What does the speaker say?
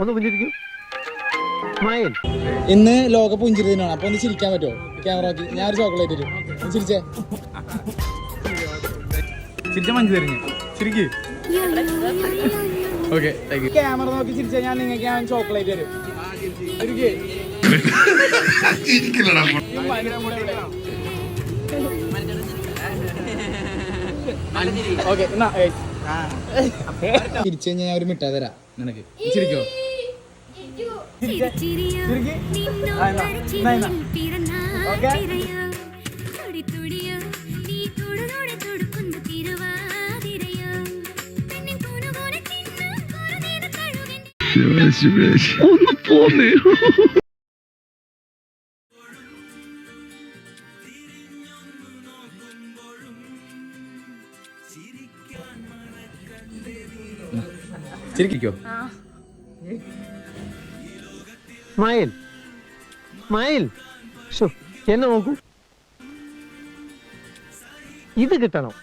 ഒന്ന് പുഞ്ചിരിക്കൂ. മായൻ. ഇന്ന് ലോക പുഞ്ചിരി ദിനമാണ് അപ്പൊ ഒന്ന് ചിരിക്കാൻ പറ്റുമോ? ക്യാമറ നോക്കി. ഞാൻ ഒരു ചോക്ലേറ്റ് തരും. ഒന്ന് ചിരിച്ചേ. ചിരിച്ച മഞ്ചു തരുന്നു ചിരിക്ക്. ഓക്കെ ക്യാമറ നോക്കി ചിരിച്ചാൽ ഞാൻ നിങ്ങൾക്ക് ഞാൻ ചോക്ലേറ്റ് തരും. ചിരിക്ക് ഓക്കെ എന്നാ തിരിച്ചു കഴിഞ്ഞാൽ ഞാൻ ഒരു മിഠായി തരാം. നിനക്ക്. ചിരിക്കോ? ചിരിച്ചിരിയോ പോന്നേ നിന്നോ ആ, ചിരിക്കോ? സ്മൈൽ ഷോ എന്നെ നോക്കൂ. ഇത് കിട്ടണം.